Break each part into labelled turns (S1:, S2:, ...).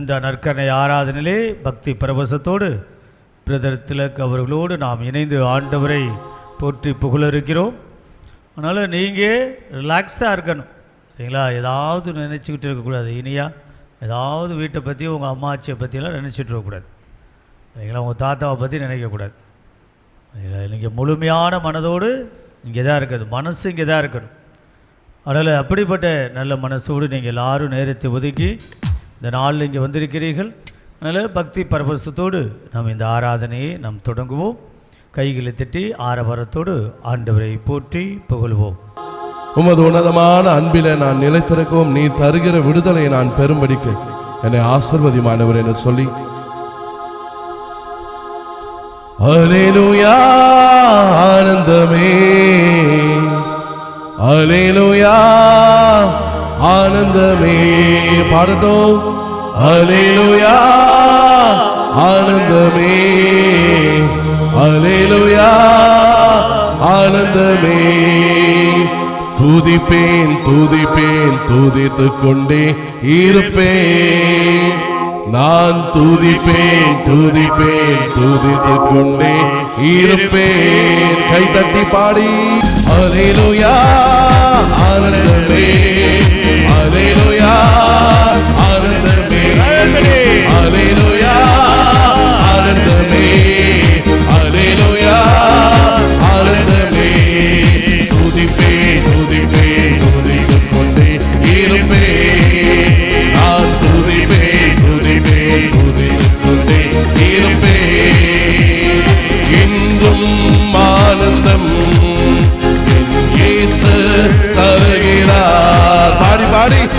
S1: இந்த நற்கனை ஆராதனிலே பக்தி பரவசத்தோடு பிரதர் திலக் அவர்களோடு நாம் இணைந்து ஆண்டவரை போற்றி புகழருக்கிறோம் அதனால் நீங்கள் ரிலாக்ஸாக இருக்கணும். சரிங்களா ஏதாவது நினச்சிக்கிட்டு இருக்கக்கூடாது. இனியா ஏதாவது வீட்டை பற்றி உங்கள் அம்மாச்சியை பற்றியெல்லாம் நினச்சிட்டு இருக்கக்கூடாது. சரிங்களா உங்கள் தாத்தாவை பற்றி நினைக்கக்கூடாது. நீங்கள் முழுமையான மனதோடு இங்கே தான் இருக்குது மனசு இங்கே தான் இருக்கணும். அதனால் அப்படிப்பட்ட நல்ல மனசோடு நீங்கள் எல்லாரும் நேரத்தை ஒதுக்கி இந்த நாளில் இங்கே வந்திருக்கிறீர்கள். அதனால் பக்தி பரவசத்தோடு நாம் இந்த ஆராதனையை நாம் தொடங்குவோம். கைகளை தட்டி ஆரவாரத்தோடு ஆண்டவரை போற்றி புகழ்வோம்.
S2: உமது உன்னதமான அன்பில நான் நிலைத்திருக்கவும் நீ தருகிற விடுதலை நான் பெரும்படிக்கு என்னை ஆசிர்வதிமானவர் என்று சொல்லி. அலேலுயா ஆனந்தமே. அலேலுயா ஆனந்தமே பாடட்டும். அலேலுயா ஆனந்தமே. அலேலுயா ஆனந்தமே. துதிப்பேன் துதிப்பேன் துதித்து கொண்டே இருப்பேன். நான் துதிப்பேன் துதிப்பேன் துதித்து கொண்டே இருப்பேன். கை தட்டி பாடி. அலையிலுயா ஆனந்தமே.
S1: Hallelujah. Everybody.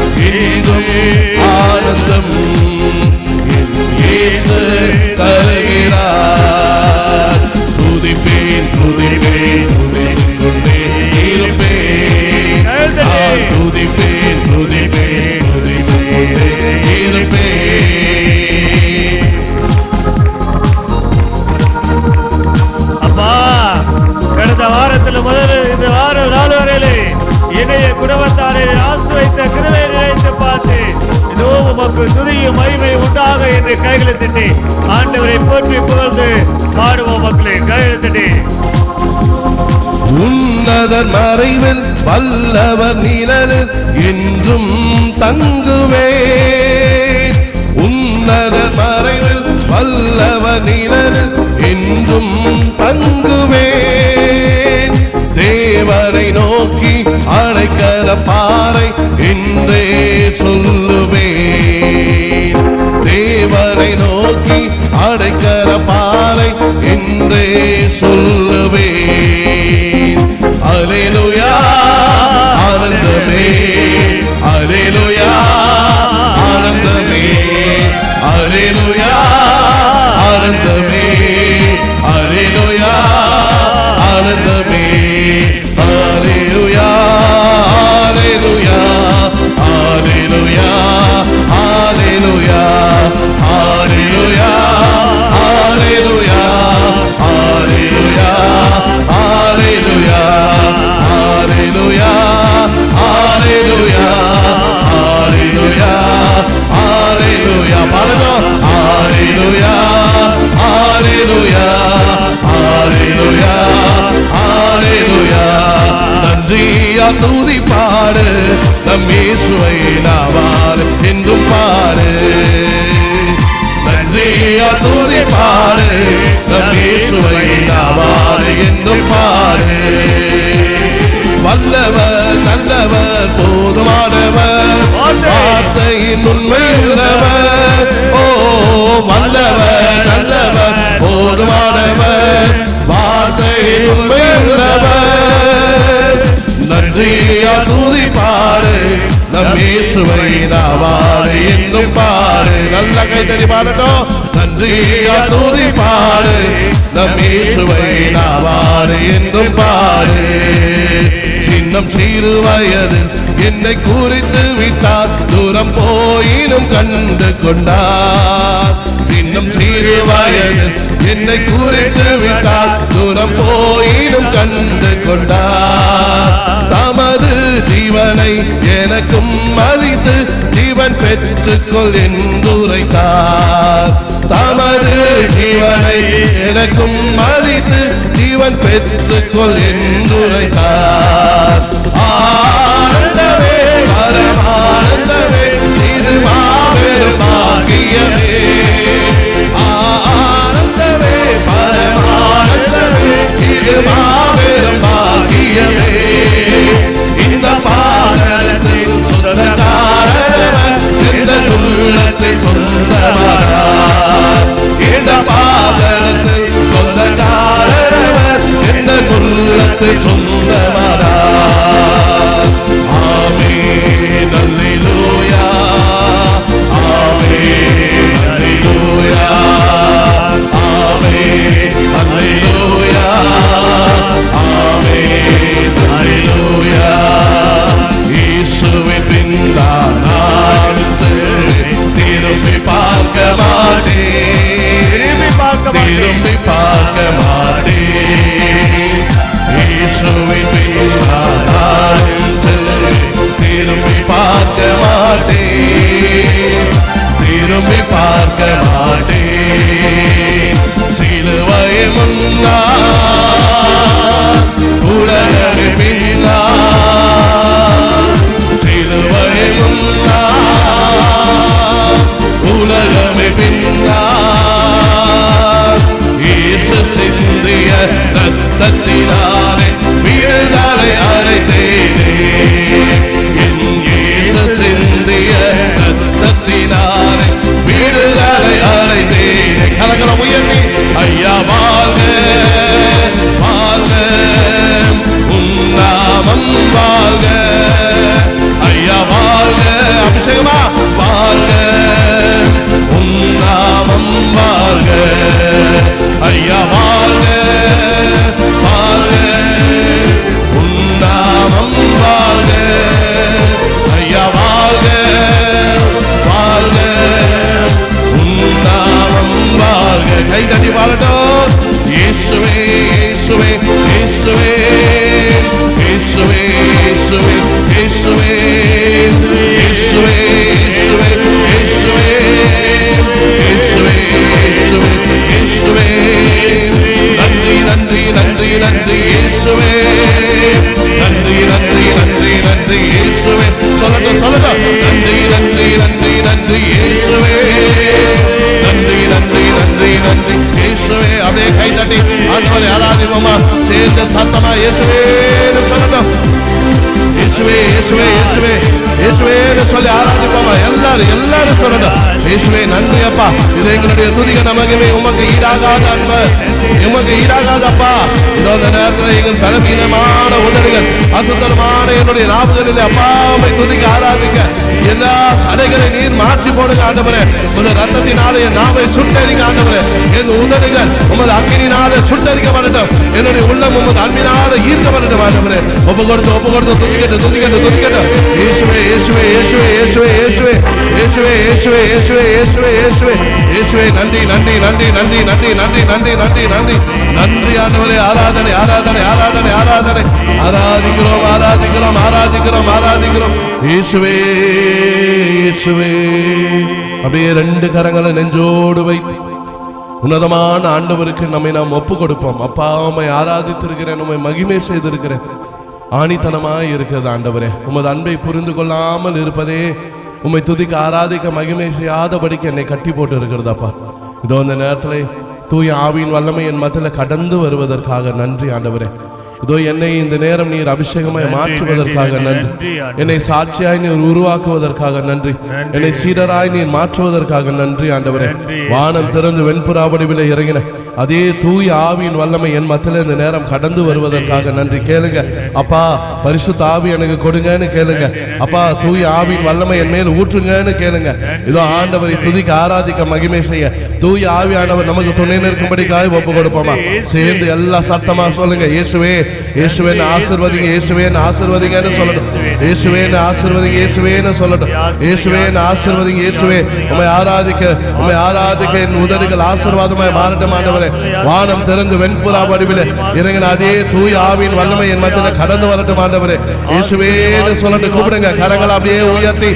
S1: உமக்கு துதியும் மகிமை உண்டாக என்று கைகளை திட்டி ஆண்டவரை போற்றி புகழ்ந்து பாடுவோம் மக்களே கைகளை திட்டி.
S2: உன்னதன் மறைவில் வல்லவர் நிழலில் என்றும் தங்குவே. உன்னதன் மறைவில் வல்லவர் நிழலில் என்றும் தங்குவேன் தேவரை நோக்கி அடைக்கல பாறை என்றே சொல்லுவேன் தேவனை நோக்கி அடைக்கிற பாலை என்றே சொல்லுவே அலையிலுயா ஆனந்தமே அலையிலுயா ஆனந்தமே அலையிலுயா ஆனந்தமே. முன்வந்தவர் ஓ வல்லவர் நல்லவர் போதுமானவர் வார்த்தை முன்வந்தவர் நன்றியா தூதி பாரு நம்மேசுவை நாவாறு என்றும் பாரு. நல்ல கை தடி பாடட்டும். நன்றியா தூதி பாரு நம்மேசுவை நாவாறு என்றும் பாரு. பாடு சின்னம் சிறு வயதில் என்னை குறித்து விட்டார். தூரம் போயினும் கண்டு கொண்டார். சின்னம் சிறு வயதில் என்னை குறித்து விட்டார். தூரம் போயினும் கண்டு கொண்டார். தமது ஜீவனை எனக்கும் அளித்து ஜீவன் பெற்றுக்கொள் என்றுரைத்தார். தமது ஜீவனை எனக்கும் அளித்து ஜீவன் பெற்றுக்கொள் என்றுரைத்தார். ஆனந்தமே பரமானந்தமே இது மாபெரும் பாகியமே ஆனந்தமே பரமானந்தமே இது மாபெரும் பாக்கியமே பாதத்தை சொந்தமானார். இந்த பாதத்தை சொந்தக்காரவர் இந்த குல்லத்தை சொந்தமானார். இயேசுவே இயேசுவே இயேசுவே இயேசுவே இயேசுவே இயேசுவே இயேசுவே இயேசுவே இயேசுவே இயேசுவே இயேசுவே இயேசுவே நன்றி நன்றி நன்றி நன்றி இயேசுவே நன்றி நன்றி நன்றி நன்றி இயேசுவே சொல்லட்டும் சொல்லட்டும் நன்றி நன்றி நன்றி நன்றி இயேசுவே இயேசுவே கை தட்டி ஆண்டவரை ஆராதிப்போமா? சேர்ந்த சத்தமா இயேசுவேன்னு சொல்லட்டும். இயேசுவே இயேசுவே இயேசுவே இயேசுவேன்னு சொல்லி ஆராதிப்போமா? எல்லாரும் எல்லாரும் சொல்லட்டும். இயேசுவே நன்றி அப்பா. இது எங்களுடைய துதிக நமக்குமே உமக்கு ஈடாகாத அன்பு. உமக்கு ஈடாகாதப்பா இதோ பலவீனமான உதடுகள் அசுத்தமான என்னுடைய நாவுகளில் அப்பாவை துதிக்க ஆராதிக்க. எல்லா தடைகளை நீர் மாற்றி போடுங்க ஆண்டவரே. ஒரு ரத்தத்தினால என் நாவை சுட்டரிக்க ஆண்டவரே. என் உதடுகள் உமது அக்னினால சுட்டரிக்க வரட்டும். என்னுடைய உள்ளம் உமது அன்பினால ஈர்க்க வரட்டும் ஆண்டவரே. ஒப்பு கொடுத்து ஒப்பு கொடுத்து துதிக்கட்டும் துதிக்கட்டும் துதிக்கட்டும். இயேசுவே இயேசுவே இயேசுவே இயேசுவே இயேசுவே. இயேசுவே இயேசுவே இயேசுவே இயேசுவே இயேசுவே. இயேசுவே நன்றி நன்றி நன்றி நன்றி நன்றி நன்றி நன்றி நன்றி நன்றி. நன்றி ஆண்டவரே. ஆராதனை ஆராதனை. ஆராதனை ஆராதனை ஆராதிக்கிறோம் ஆராதிக்கிறோம் ஆராதிக்கிறோம் ஆராதிக்கிறோம். இயேசுவே இயேசுவே. அப்படியே ரெண்டு கரங்களை நெஞ்சோடு வைத்து உன்னதமான ஆண்டவருக்கு நம்மை நாம் ஒப்பு கொடுப்போம் அப்பா உம்மை ஆராதித்திருக்கிறேன் உம்மை மகிமை செய்திருக்கிறேன். ஆணித்தனமாய் இருக்கிறது ஆண்டவரே. உமது அன்பை புரிந்து கொள்ளாமல் இருப்பதே உம்மை துதிக்க ஆராதிக்க மகிமை செய்யாதபடிக்கு என்னை கட்டி போட்டு இருக்கிறதப்பா இதோ அந்த நேரத்தில் தூய ஆவியின் வல்லமை என் மத்தியில் கடந்து வருவதற்காக நன்றி ஆண்டவரே. இதோ என்னை இந்த நேரம் நீர் அபிஷேகமாய் மாற்றுவதற்காக
S1: நன்றி.
S2: என்னை சாட்சியாய் நீர் உருவாக்குவதற்காக நன்றி. என்னை சீடராய் நீர் மாற்றுவதற்காக நன்றி ஆண்டவரே. வானம் திறந்து வெண்புறா வடிவிலே இறங்கின. அதே தூய ஆவியின் வல்லமை என் மத்தியில் இந்த நேரம் கடந்து வருவதற்காக நன்றி. கேளுங்க. அப்பா பரிசுத்த ஆவி எனக்கு கொடுங்கன்னு கேளுங்க. அப்பா தூய ஆவியின் வல்லமை என் மேல் ஊற்றுங்கன்னு கேளுங்க. இதோ ஆண்டவரை துதிக்க ஆராதிக்க மகிமை செய்ய. தூய ஆவியானவர் நமக்கு துணை நிற்கும்படிக்காக ஒப்பு கொடுப்போமா? சேர்ந்து எல்லா சத்தமா சொல்லுங்க. இயேசுவே இயேசுவேன்னு ஆசிர்வதிங்க. இயேசுவேன்னு ஆசிர்வதிங்கன்னு சொல்லணும் இயேசுவேன்னு ஆசிர்வதிங்க. இயேசுவேன்னு சொல்லட்டும். இயேசுவேன்னு ஆசிர்வதிங்க. இயேசுவே உம்மை ஆராதிக்க உம்மை ஆராதிக்க என் உதடுகள் ஆசீர்வாதமாய் மாறட்டும் ஆண்டவரை. வானம் திறந்து வெண்புறா வடிவில் இறங்கின அதே தூய ஆவியின் வல்லமை என் மத்தியில் கடந்து வரட்டும் ஆண்டவரே. இயேசுவேன்னு சொல்லிட்டு கூப்பிடுங்க. கரங்களை அப்படியே உயர்த்தி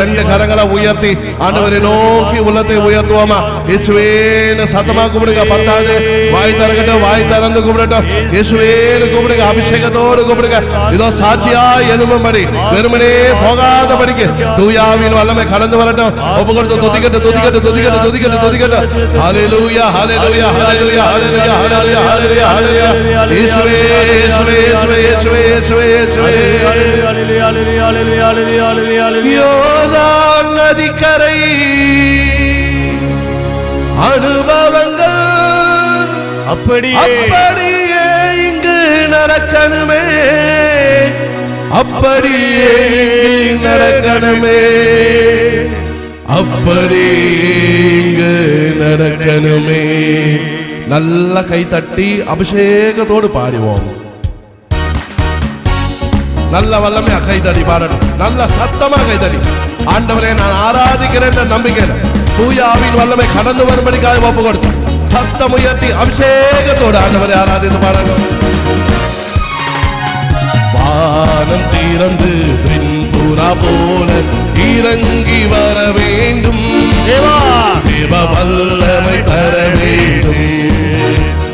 S2: ரெண்டு கரங்களை உயர்த்தி ஆண்டவரை நோக்கி உள்ளத்தை உயர்த்துவோமா? இயேசுவேன்னு சத்தமா கூப்பிடுங்க. பத்தாவது வாய் திறக்கட்டும் வாய் திறந்து கூப்பிடட்டும். இயேசுவேன்னு கூப்பிடுங்க. அபிஷேகத்தோடு கூப்பிடுங்க. இதோ சாட்சியா எழும்பும்படி வெறுமனே போகாதபடிக்கு தூயாவின் வல்லமை கடந்து வரட்டும். ஒப்பு கொடுத்து துதிக்கட்டு துதிக்கட்டு துதிக்கட்டு துதிக்கட்டு துதிக்கட்டு. ஹalleluya hallelujah hallelujah hallelujah hallelujah hallelujah hallelujah இயேசுவே இயேசுவே இயேசுவே இயேசுவே இயேசுவே இயேசுவே யோர்தான் நதிக்கரை அனுபவங்கள்
S1: அப்படியே
S2: அப்படியே இங்கு நடக்கணுமே. அப்படியே இங்கு நடக்கணுமே. அப்படியே இங்கு நடக்கணுமே. நல்ல கை தட்டி அபிஷேகத்தோடு பாடுவோம். நல்ல வல்லமையா கை பாடணும். நல்ல சத்தமா கை தட்டி. ஆண்டவரே நான் ஆராதிக்கிறேன் என்ற நம்பிக்கை தூயாவின் வல்லமை கடந்து வரும்படிக்காக ஒப்பு கொடுத்து சத்தம் உயர்த்தி அபிஷேகத்தோடு ஆண்டவரை ஆராதித்து பாடணும். வானம் திறந்து பின்புறா போல இறங்கி வர வேண்டும்.
S1: தேவா
S2: தேவ வல்லமை தர வேண்டும்.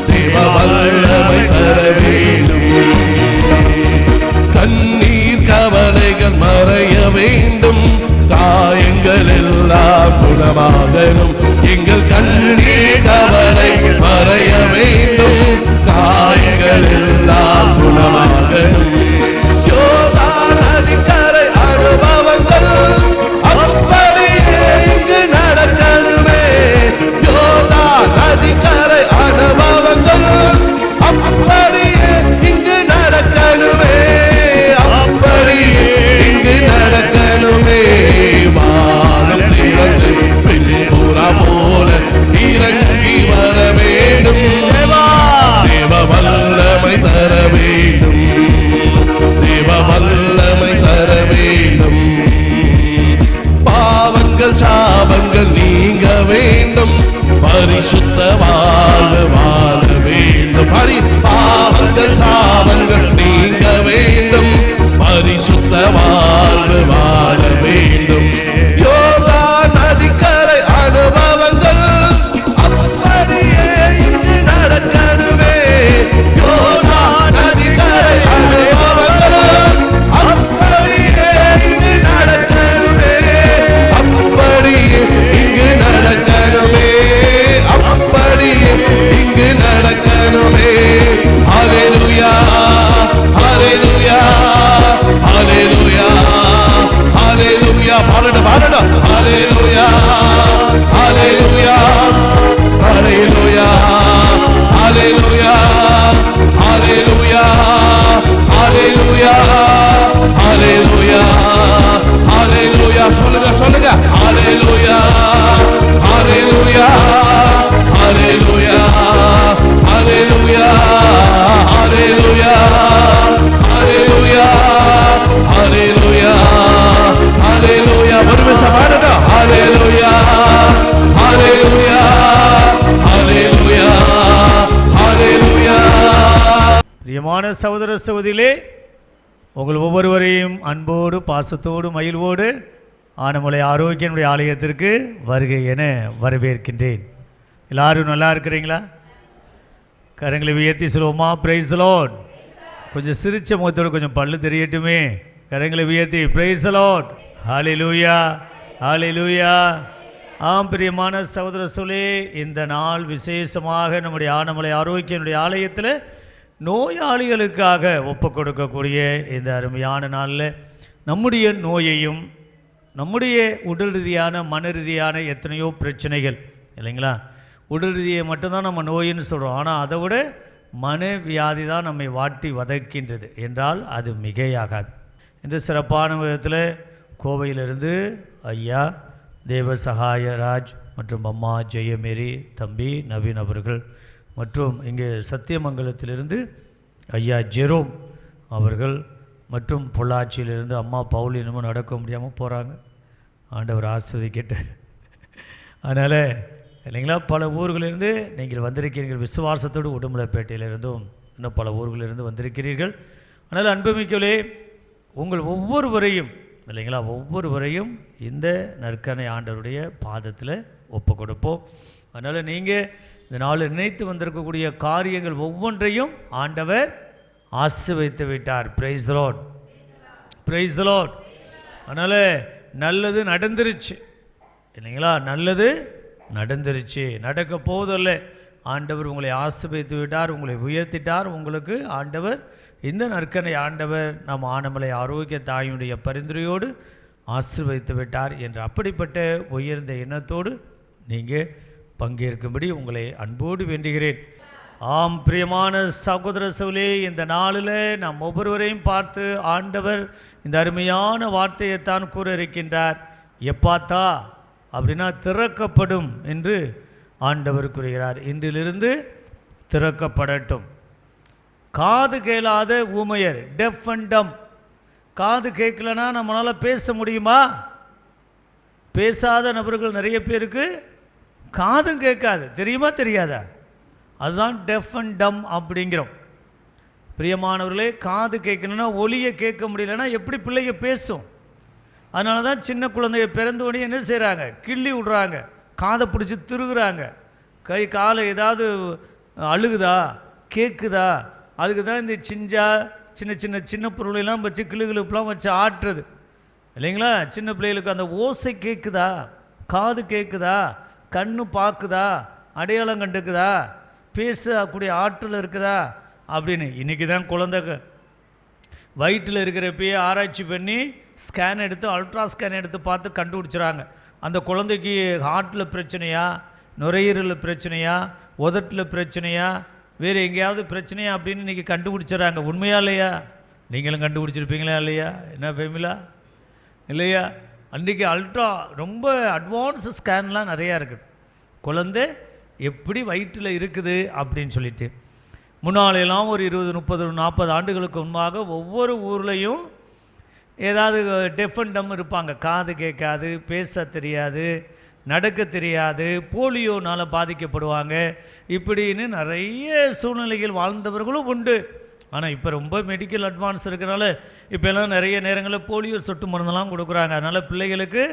S2: தேவ வல்லமை தர வேண்டும். கண்ணீர் கவலைகள் மறைய வேண்டும். காயங்கள் எல்லாம் குணமாகணும். எங்கள் கண்ணீர் கவலை மறைய வேண்டும். காயங்கள் எல்லாம் குணமாகணும்.
S1: பிரியமான சகோதர சகோதரிகளே உங்கள் ஒவ்வொருவரையும் அன்போடு பாசத்தோடு மயில்வோடு ஆனமலை ஆரோக்கியனுடைய ஆலயத்திற்கு வருகை என வரவேற்கின்றேன். எல்லாரும் நல்லா இருக்கிறீங்களா? கரங்களை உயர்த்தி சொல்லுவோமா? பிரைஸ் லார்ட் கொஞ்சம் சிரிச்ச முகத்தோடு கொஞ்சம் பல்லு தெரியட்டுமே. கரங்களை உயர்த்தி பிரைஸ் தலோன் ஹாலி லூயா ஹாலி லூயா ஆம் பிரியமான சகோதர சொல்லி இந்த நாள் விசேஷமாக நம்முடைய ஆனமலை ஆரோக்கியனுடைய ஆலயத்தில் நோயாளிகளுக்காக ஒப்பு கொடுக்கக்கூடிய இந்த அருமையான நாளில் நம்முடைய நோயையும் நம்முடைய உடல் ரீதியான மன ரீதியான எத்தனையோ பிரச்சனைகள் இல்லைங்களா? உடல் ரீதியை மட்டும்தான் நம்ம நோயின்னு சொல்கிறோம் ஆனால் அதை விட மன வியாதி தான் நம்மை வாட்டி வதைக்கின்றது. என்றால் அது மிகையாகாது. என்று சிறப்பான விதத்தில் கோவையிலிருந்து ஐயா தேவ ராஜ் மற்றும் அம்மா ஜெயமேரி தம்பி நவீன் அவர்கள் மற்றும் இங்கே சத்தியமங்கலத்திலிருந்து ஐயா ஜெரோம் அவர்கள் மற்றும் பொள்ளாச்சியிலிருந்து அம்மா பவுல் இன்னமும் நடக்க முடியாமல் போகிறாங்க ஆண்டவர் ஆஸ்வதிக்கிட்டு அதனால் இல்லைங்களா? பல ஊர்களிலிருந்து நீங்கள் வந்திருக்கிறீர்கள். விசுவாசத்தோடு உடுமலைப்பேட்டையிலிருந்தும் இன்னும் பல ஊர்களிலிருந்து வந்திருக்கிறீர்கள். அதனால் அன்புமிக்கலே உங்கள் ஒவ்வொருவரையும் இல்லைங்களா? ஒவ்வொருவரையும் இந்த நற்கனை ஆண்டவருடைய பாதத்தில் ஒப்பு கொடுப்போம் அதனால் நீங்கள் இந்த நாள் நினைத்து வந்திருக்கக்கூடிய காரியங்கள் ஒவ்வொன்றையும் ஆண்டவர் ஆசிர்வைத்து விட்டார். பிரைஸ் தலோட் பிரைஸ் லார்ட் அதனால் நல்லது நடந்துருச்சு. இல்லைங்களா? நல்லது நடந்துருச்சு. நடக்க போவதில்லை. ஆண்டவர் உங்களை ஆசிர்வைத்து விட்டார் உங்களை உயர்த்திட்டார். உங்களுக்கு ஆண்டவர் இந்த நற்கனை ஆண்டவர் நம் ஆனமலை ஆரோக்கிய தாயினுடைய பரிந்துரையோடு ஆசிர்வதித்து விட்டார் என்று அப்படிப்பட்ட உயர்ந்த எண்ணத்தோடு நீங்கள் பங்கேற்கும்படி உங்களை அன்போடு வேண்டுகிறேன். ஆம் பிரியமான சகோதர சவுலே இந்த நாளில் நாம் ஒவ்வொருவரையும் பார்த்து ஆண்டவர் இந்த அருமையான வார்த்தையைத்தான் கூற இருக்கின்றார் எப்பாத்தா? அப்படின்னா திறக்கப்படும் என்று ஆண்டவர் கூறுகிறார். இன்றிலிருந்து திறக்கப்படட்டும். காது கேளாத ஊமையர் டெஃப் அண்ட் டம் காது கேட்கலன்னா நம்மளால் பேச முடியுமா? பேசாத நபர்கள் நிறைய பேருக்கு காதும் கேட்காது. தெரியுமா தெரியாதா? அதுதான் டெஃப் அண்ட் டம் அப்படிங்கிறோம். பிரியமானவர்களே காது கேட்கணுன்னா ஒலியை கேட்க முடியலன்னா எப்படி பிள்ளைங்க பேசும்? அதனால தான் சின்ன குழந்தைய பிறந்த உடனே என்ன செய்கிறாங்க கிள்ளி விடுறாங்க. காதை பிடிச்சி திருகுறாங்க. கை காலை ஏதாவது அழுகுதா? கேட்குதா அதுக்கு தான் இந்த சிஞ்சா சின்ன சின்ன சின்ன பொருளெல்லாம் வச்சு கிளுகிழுப்புலாம் வச்சு ஆட்டுறது. இல்லைங்களா? சின்ன பிள்ளைகளுக்கு அந்த ஓசை கேட்குதா காது கேட்குதா கண்ணு பார்க்குதா? அடையாளம் கண்டுக்குதா? பேசக்கூடிய ஆற்றல் இருக்குதா? அப்படின்னு இன்றைக்கி தான் குழந்தை வயிற்றில் இருக்கிறப்பயே ஆராய்ச்சி பண்ணி ஸ்கேன் எடுத்து அல்ட்ரா ஸ்கேன் எடுத்து பார்த்து கண்டுபிடிச்சிறாங்க. அந்த குழந்தைக்கு ஹார்ட்டில் பிரச்சனையா? நுரையீரலில் பிரச்சனையா? உதட்டில் பிரச்சனையா? வேறு எங்கேயாவது பிரச்சனையா அப்படின்னு இன்றைக்கி கண்டுபிடிச்சிடறாங்க உண்மையா இல்லையா? நீங்களும் கண்டுபிடிச்சிருப்பீங்களா இல்லையா? என்ன ஃபேமிலா? இல்லையா? அன்றைக்கி அல்ட்ரா ரொம்ப அட்வான்ஸ் ஸ்கேன்லாம் நிறையா இருக்குது. குழந்தை எப்படி வயிற்றில் இருக்குது அப்படின்னு சொல்லிட்டு. முன்னாலெல்லாம் ஒரு இருபது முப்பது நாற்பது ஆண்டுகளுக்கு முன்பாக ஒவ்வொரு ஊர்லேயும் ஏதாவது டெஃப் டம் இருப்பாங்க. காது கேட்காது பேச தெரியாது நடக்க தெரியாது போலியோனால் பாதிக்கப்படுவாங்க. இப்படின்னு நிறைய சூழ்நிலைகள் வாழ்ந்தவர்களும் உண்டு. ஆனால் இப்போ ரொம்ப மெடிக்கல் அட்வான்ஸ் இருக்கிறனால இப்போ எல்லாம் நிறைய நேரங்களில் போலியோ சொட்டு மருந்தெல்லாம் கொடுக்குறாங்க. அதனால் பிள்ளைகளுக்கு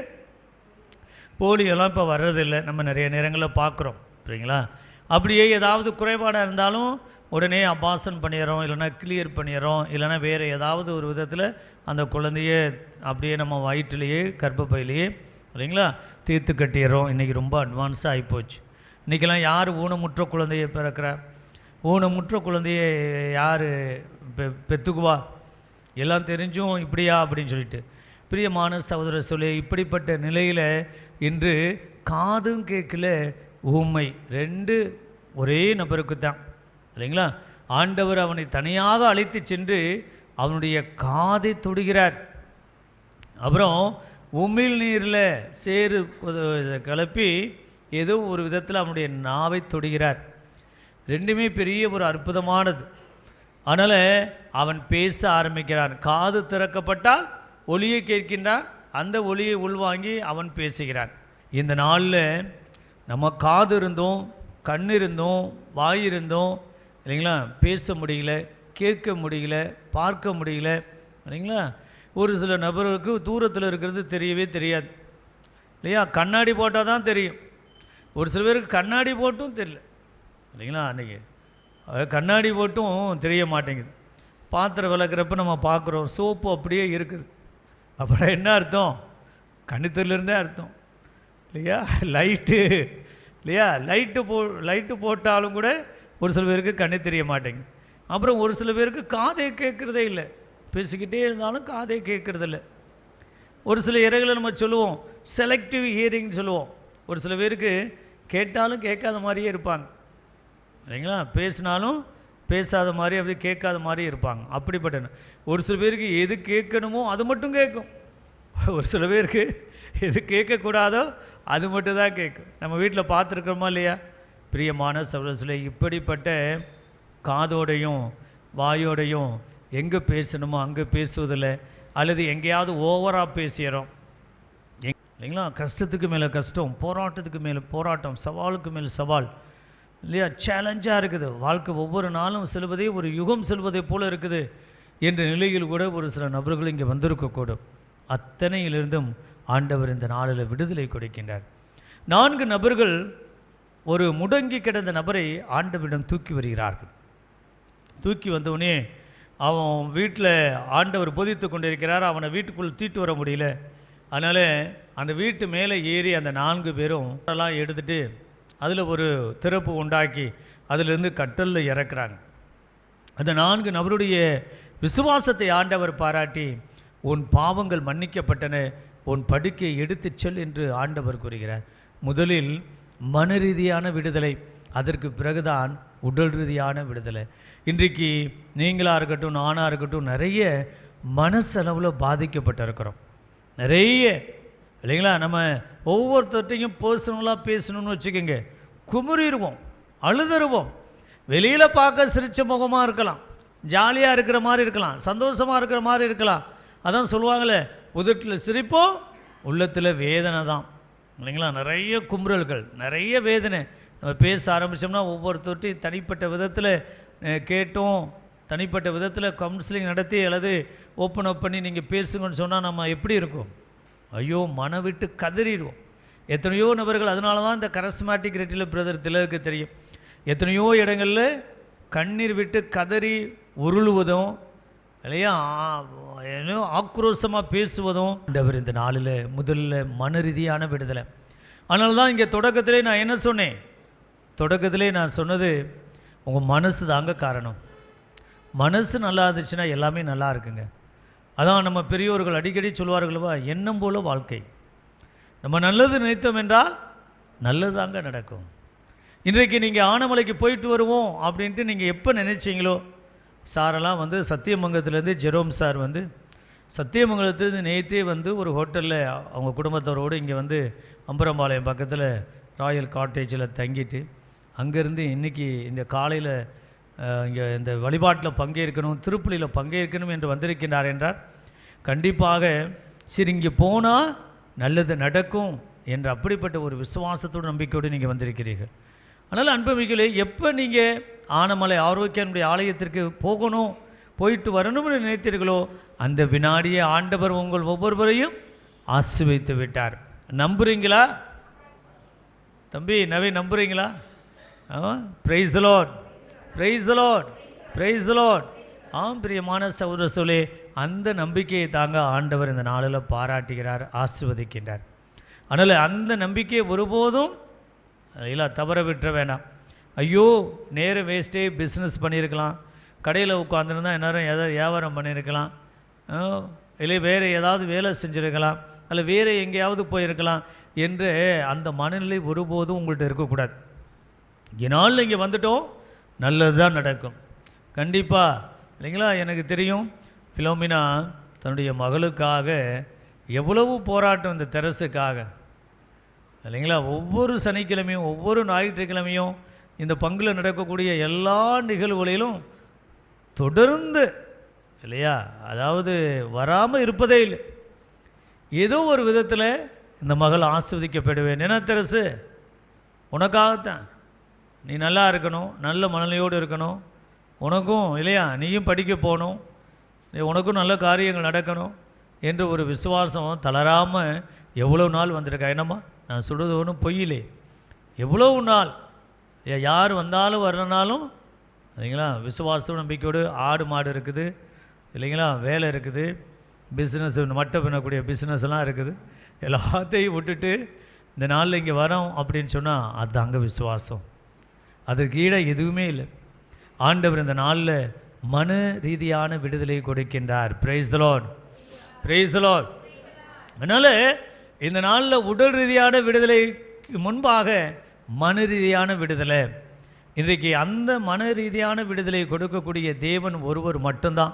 S1: போலியோலாம் இப்போ வர்றதில்லை. நம்ம நிறைய நேரங்களில் பார்க்குறோம் சரிங்களா அப்படியே ஏதாவது குறைபாடாக இருந்தாலும் உடனே அபாசன் பண்ணிடுறோம் இல்லைன்னா கிளியர் பண்ணிடுறோம் இல்லைன்னா வேறு ஏதாவது ஒரு விதத்தில் அந்த குழந்தைய அப்படியே நம்ம வயிற்றுலேயே கர்ப்பப்பையிலேயே இல்லைங்களா? தீர்த்து கட்டிடுறோம். இன்றைக்கி ரொம்ப அட்வான்ஸாக ஆகிப்போச்சு இன்றைக்கெல்லாம் யார் ஊனமுற்ற குழந்தையை பிறக்கிறா? ஊனமுற்ற குழந்தையை யார்? பெ பெற்றுக்குவா எல்லாம் தெரிஞ்சும் இப்படியா அப்படின்னு சொல்லிட்டு. பிரியமான சகோதர சொல்லி இப்படிப்பட்ட நிலையில் இன்று காதும் கேட்கல ஊமை. ரெண்டு ஒரே நபருக்கு தான் இல்லைங்களா? ஆண்டவர் அவனை தனியாக அழைத்து சென்று அவனுடைய காதை தொடுகிறார். அப்புறம் உமிழ் நீரில் சேறு கலப்பி கிளப்பி ஏதோ ஒரு விதத்தில் அவனுடைய நாவை தொடுகிறார். ரெண்டுமே பெரிய ஒரு அற்புதமானது. அதனால் அவன் பேச ஆரம்பிக்கிறான். காது திறக்கப்பட்டால் ஒளியை கேட்கின்றான். அந்த ஒளியை உள்வாங்கி அவன் பேசுகிறான். இந்த நாளில் நம்ம காது இருந்தோம் கண் இருந்தோம் வாய் இருந்தோம் இல்லைங்களா? பேச முடியல கேட்க முடியல பார்க்க முடியல இல்லைங்களா? ஒரு சில நபர்களுக்கு தூரத்தில் இருக்கிறது தெரியவே தெரியாது. இல்லையா? கண்ணாடி போட்டால் தான் தெரியும். ஒரு சில பேருக்கு கண்ணாடி போட்டும் தெரியல. இல்லைங்களா அன்றைக்கி கண்ணாடி போட்டும் தெரிய மாட்டேங்குது. பாத்திரம் விளக்குறப்ப நம்ம பார்க்குறோம் சோப்பு அப்படியே இருக்குது. அப்புறம் என்ன அர்த்தம்? கணித்திலிருந்தே அர்த்தம். இல்லையா? லைட்டு இல்லையா? லைட்டு போ லைட்டு போட்டாலும் கூட ஒரு சில பேருக்கு கண்ணு தெரிய மாட்டேங்குது. அப்புறம் ஒரு சில பேருக்கு காதை கேட்குறதே இல்லை. பேசிக்கிட்டே இருந்தாலும் காதை கேட்குறதில்ல. ஒரு சில இறைகளை நம்ம சொல்லுவோம் செலக்டிவ் ஹியரிங்னு சொல்லுவோம். ஒரு சில பேருக்கு கேட்டாலும் கேட்காத மாதிரியே இருப்பாங்க. இல்லைங்களா? பேசினாலும் பேசாத மாதிரி அப்படியே கேட்காத மாதிரி இருப்பாங்க. அப்படிப்பட்ட ஒரு சில பேருக்கு எது கேட்கணுமோ அது மட்டும் கேட்கும். ஒரு சில பேருக்கு எது கேட்கக்கூடாதோ அது மட்டும் தான் கேட்கும். நம்ம வீட்டில் பார்த்துருக்கோமா இல்லையா? பிரியமான சவரசில் இப்படிப்பட்ட காதோடையும் வாயோடையும் எங்கே பேசணுமோ அங்கே பேசுவதில்லை. அல்லது எங்கேயாவது ஓவராக பேசிடுறோம் எங்- இல்லைங்களா? கஷ்டத்துக்கு மேலே கஷ்டம் போராட்டத்துக்கு மேலே போராட்டம் சவாலுக்கு மேலே சவால். இல்லையா? சேலஞ்சாக இருக்குது. வாழ்க்கை ஒவ்வொரு நாளும் செல்வதே ஒரு யுகம் செல்வதை போல் இருக்குது என்ற நிலையில் கூட ஒரு சில நபர்கள் இங்கே வந்திருக்கக்கூடும். அத்தனையிலிருந்தும் ஆண்டவர் இந்த நாளில் விடுதலை கொடுக்கின்றார். நான்கு நபர்கள் ஒரு முடங்கி கிடந்த நபரை ஆண்டவரிடம் தூக்கி வருகிறார்கள். தூக்கி வந்தவுடனே அவன் வீட்டில் ஆண்டவர் போதித்து கொண்டிருக்கிறார். அவனை வீட்டுக்குள் தீட்டு வர முடியல. அதனால் அந்த வீட்டு மேலே ஏறி அந்த நான்கு பேரும் எல்லாம் எடுத்துட்டு அதில் ஒரு திறப்பு உண்டாக்கி அதிலிருந்து கட்டலில் இறக்குறாங்க. அந்த நான்கு நபருடைய விசுவாசத்தை ஆண்டவர் பாராட்டி உன் பாவங்கள் மன்னிக்கப்பட்டன உன் படுக்கையை எடுத்துச் செல் என்று ஆண்டவர் கூறுகிறார். முதலில் மன ரீதியான விடுதலை அதற்கு பிறகுதான் உடல் ரீதியான விடுதலை. இன்றைக்கு நீங்களாக இருக்கட்டும் நானாக இருக்கட்டும் நிறைய மனசளவில் பாதிக்கப்பட்டிருக்கிறோம். நிறைய இல்லைங்களா? நம்ம ஒவ்வொருத்தர்ட்டையும் பர்சனலாக பேசணும்னு வச்சுக்கோங்க. குமுறிடுவோம் அழுதுருவோம். வெளியில் பார்க்க சிரித்த முகமாக இருக்கலாம். ஜாலியாக இருக்கிற மாதிரி இருக்கலாம். சந்தோஷமாக இருக்கிற மாதிரி இருக்கலாம். அதான் சொல்லுவாங்களே உதட்டில் சிரிப்போம் உள்ளத்தில் வேதனை தான். இல்லைங்களா? நிறைய குமுறல்கள் நிறைய வேதனை. நம்ம பேச ஆரம்பித்தோம்னா ஒவ்வொருத்தர்ட்டையும் தனிப்பட்ட விதத்தில் கேட்டோம். தனிப்பட்ட விதத்தில் கவுன்சிலிங் நடத்தி அல்லது ஓப்பன் அப் பண்ணி நீங்கள் பேசுங்கன்னு சொன்னால் நம்ம எப்படி இருக்கும்? ஐயோ மன விட்டு கதறிடுவோம். எத்தனையோ நபர்கள் அதனால தான் இந்த கரஸ்மாட்டிக் ரெட்டில் பிரதர் திலகுக்கு தெரியும். எத்தனையோ இடங்களில் கண்ணீர் விட்டு கதறி உருளுவதும் இல்லையா? ஏன்னோ ஆக்ரோஷமாக பேசுவதும். இந்தவர் இந்த நாளில் முதல்ல மன ரீதியான விடுதலை. அதனால தான் இங்கே தொடக்கத்திலே நான் என்ன சொன்னேன்? தொடக்கத்திலே நான் சொன்னது உங்கள் மனசு தாங்க காரணம். மனசு நல்லா இருந்துச்சுன்னா எல்லாமே நல்லா இருக்குங்க. அதான் நம்ம பெரியோர்கள் அடிக்கடி சொல்வார்கள்வா எண்ணம் போல வாழ்க்கை. நம்ம நல்லது நினைத்தோம் என்றால் நல்லதாங்க நடக்கும். இன்றைக்கு நீங்கள் ஆனமலைக்கு போயிட்டு வருவோம் அப்படின்ட்டு நீங்கள் எப்போ நினைச்சிங்களோ சாரெல்லாம் வந்து சத்தியமங்கலத்துலேருந்து ஜெரோம் சார் வந்து சத்தியமங்கலத்துலேருந்து நேற்றே வந்து ஒரு ஹோட்டலில் அவங்க குடும்பத்தோரோடு இங்கே வந்து அம்பரம்பாளையம் பக்கத்தில் ராயல் காட்டேஜில் தங்கிட்டு அங்கேருந்து இன்றைக்கி இந்த காலையில் இங்கே இந்த வழிபாட்டில் பங்கேற்கணும் திருப்பலியில் பங்கேற்கணும் என்று வந்திருக்கின்றார் என்றார். கண்டிப்பாக சரி இங்கே போனால் நல்லது நடக்கும் என்ற அப்படிப்பட்ட ஒரு விசுவாசத்தோடு நம்பிக்கையோடு நீங்கள் வந்திருக்கிறீர்கள். அதனால் அன்புமிகளே எப்போ நீங்கள் ஆனமலை ஆரோக்கியனுடைய ஆலயத்திற்கு போகணும் போயிட்டு வரணும்னு நினைத்தீர்களோ அந்த வினாடியே ஆண்டவர் உங்கள் ஒவ்வொருவரையும் ஆசிர்வித்து விட்டார். நம்புறீங்களா? தம்பி நவே நம்புறீங்களா? Price the price தலோன் price price the ஆம் பிரியமான சகோதர சொல்லி அந்த நம்பிக்கையை தாங்க ஆண்டவர் இந்த நாளில் பாராட்டுகிறார் ஆசிர்வதிக்கின்றார். அதனால் அந்த நம்பிக்கையை ஒருபோதும் இல்லை தவற விட்டுற வேணாம். ஐயோ நேரம் வேஸ்ட்டே பிஸ்னஸ் பண்ணியிருக்கலாம். கடையில் உட்காந்துருந்தா எந்நேரம் எதாவது வியாபாரம் பண்ணியிருக்கலாம். இல்லை வேறு ஏதாவது வேலை செஞ்சுருக்கலாம். அல்ல வேறு எங்கேயாவது போயிருக்கலாம் என்று அந்த மனநிலை ஒருபோதும் உங்கள்கிட்ட இருக்கக்கூடாது. இந்நாளில் இங்கே வந்துட்டோம். நல்லது தான் நடக்கும். கண்டிப்பாக இல்லைங்களா? எனக்கு தெரியும் ஃபிலோமினா தன்னுடைய மகளுக்காக எவ்வளவு போராட்டம் இந்த தெரசுக்காக. இல்லைங்களா? ஒவ்வொரு சனிக்கிழமையும் ஒவ்வொரு ஞாயிற்றுக்கிழமையும் இந்த பங்கில் நடக்கக்கூடிய எல்லா நிகழ்வுகளிலும் தொடர்ந்து இல்லையா? அதாவது வராமல் இருப்பதே இல்லை. ஏதோ ஒரு விதத்தில் இந்த மகள் ஆஸ்வதிக்கப்படுவேன் என்ன தெரசு உனக்காகத்தான். நீ நல்லா இருக்கணும் நல்ல மனநிலையோடு இருக்கணும். உனக்கும் இல்லையா நீயும் படிக்க போகணும். நீ உனக்கும் நல்ல காரியங்கள் நடக்கணும் என்று ஒரு விசுவாசம் தளராமல் எவ்வளோ நாள் வந்திருக்கா? என்னம்மா நான் சொல்கிறது ஒன்றும் பொய்யிலே. எவ்வளவு நாள்? யார் வந்தாலும் வரனாலும் இல்லைங்களா விசுவாசத்தோட நம்பிக்கையோடு ஆடு மாடு இருக்குது இல்லைங்களா வேலை இருக்குது பிஸ்னஸ் மட்டை பண்ணக்கூடிய பிஸ்னஸ்லாம் இருக்குது. எல்லாத்தையும் விட்டுட்டு இந்த நாளில் இங்கே வரோம் அப்படின்னு சொன்னால் அது அங்கே விசுவாசம். அதற்கு ஈட எதுவுமே இல்லை. ஆண்டவர் இந்த நாளில் மன ரீதியான விடுதலை கொடுக்கின்றார். பிரைஸ் தலோன் பிரைஸ் தலோன் அதனால் இந்த நாளில் உடல் ரீதியான விடுதலைக்கு முன்பாக மன ரீதியான விடுதலை. இன்றைக்கு அந்த மன ரீதியான விடுதலை கொடுக்கக்கூடிய தேவன் ஒருவர் மட்டும்தான்.